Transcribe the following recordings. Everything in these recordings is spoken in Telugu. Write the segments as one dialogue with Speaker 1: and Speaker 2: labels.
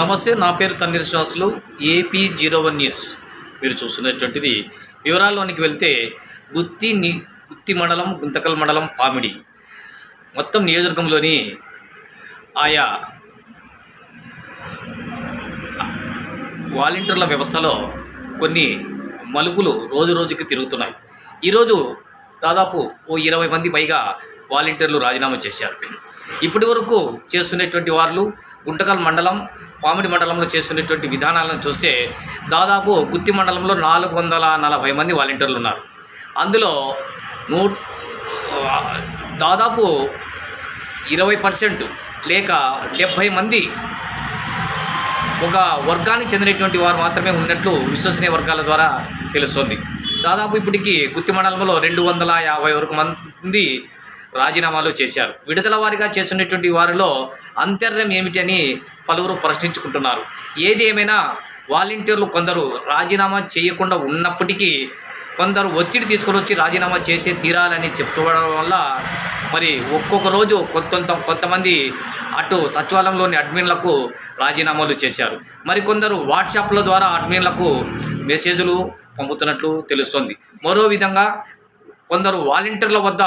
Speaker 1: నమస్తే నా పేరు తన్నీర్ శ్వాసులు ఏపీ జీరో వన్ న్యూస్. మీరు చూస్తున్నటువంటిది వివరాల్లోనికి వెళ్తే గుత్తి ని గుత్తి మండలం గుంతకల్ మండలం పామిడి. మొత్తం నియోజకవర్గంలోని ఆయా వాలంటీర్ల వ్యవస్థలో కొన్ని మలుపులు రోజు రోజుకి తిరుగుతున్నాయి. ఈరోజు దాదాపు ఓ ఇరవై మంది పైగా వాలంటీర్లు రాజీనామా చేశారు. ఇప్పటి వరకు చేస్తున్నటువంటి వారు గుంటకల్ మండలం పామిడి మండలంలో చేస్తున్నటువంటి విధానాలను చూస్తే దాదాపు గుత్తి మండలంలో నాలుగు వందల నలభై మంది వాలంటీర్లు ఉన్నారు. అందులో నూ దాదాపు ఇరవై పర్సెంట్ లేక డెబ్భై మంది ఒక వర్గానికి చెందినటువంటి వారు మాత్రమే ఉన్నట్లు విశ్వసనీయ వర్గాల ద్వారా తెలుస్తోంది. దాదాపు ఇప్పటికీ గుత్తి మండలంలో రెండు వందల యాభై వరకు మంది రాజీనామాలు చేశారు. విడుదల వారిగా చేస్తున్నటువంటి వారిలో అంతర్యం ఏమిటని పలువురు ప్రశ్నించుకుంటున్నారు. ఏది ఏమైనా వాలంటీర్లు కొందరు రాజీనామా చేయకుండా ఉన్నప్పటికీ కొందరు ఒత్తిడి తీసుకొని వచ్చి రాజీనామా చేసే తీరాలని చెప్తుండడం వల్ల మరి ఒక్కొక్క రోజు కొంత కొంతమంది అటు సచివాలయంలోని అడ్మిన్లకు రాజీనామాలు చేశారు. మరికొందరు వాట్సాప్ల ద్వారా అడ్మిన్లకు మెసేజ్లు పంపుతున్నట్లు తెలుస్తోంది. మరో విధంగా కొందరు వాలంటీర్ల వద్ద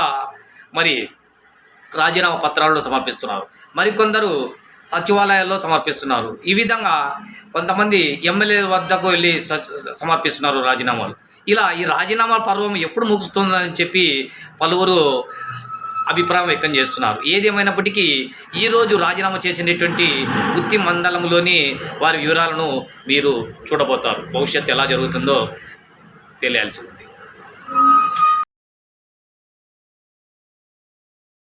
Speaker 1: మరి రాజీనామా పత్రాలను సమర్పిస్తున్నారు. మరికొందరు సచివాలయాల్లో సమర్పిస్తున్నారు. ఈ విధంగా కొంతమంది ఎమ్మెల్యే వద్దకు వెళ్ళి సమర్పిస్తున్నారు రాజీనామాలు. ఇలా ఈ రాజీనామా పర్వం ఎప్పుడు ముగుస్తుందని చెప్పి పలువురు అభిప్రాయం వ్యక్తం చేస్తున్నారు. ఏదేమైనప్పటికీ ఈరోజు రాజీనామా చేసినటువంటి గుత్తి మండలంలోని వారి వివరాలను మీరు చూడబోతారు. భవిష్యత్తు ఎలా జరుగుతుందో తెలియాల్సి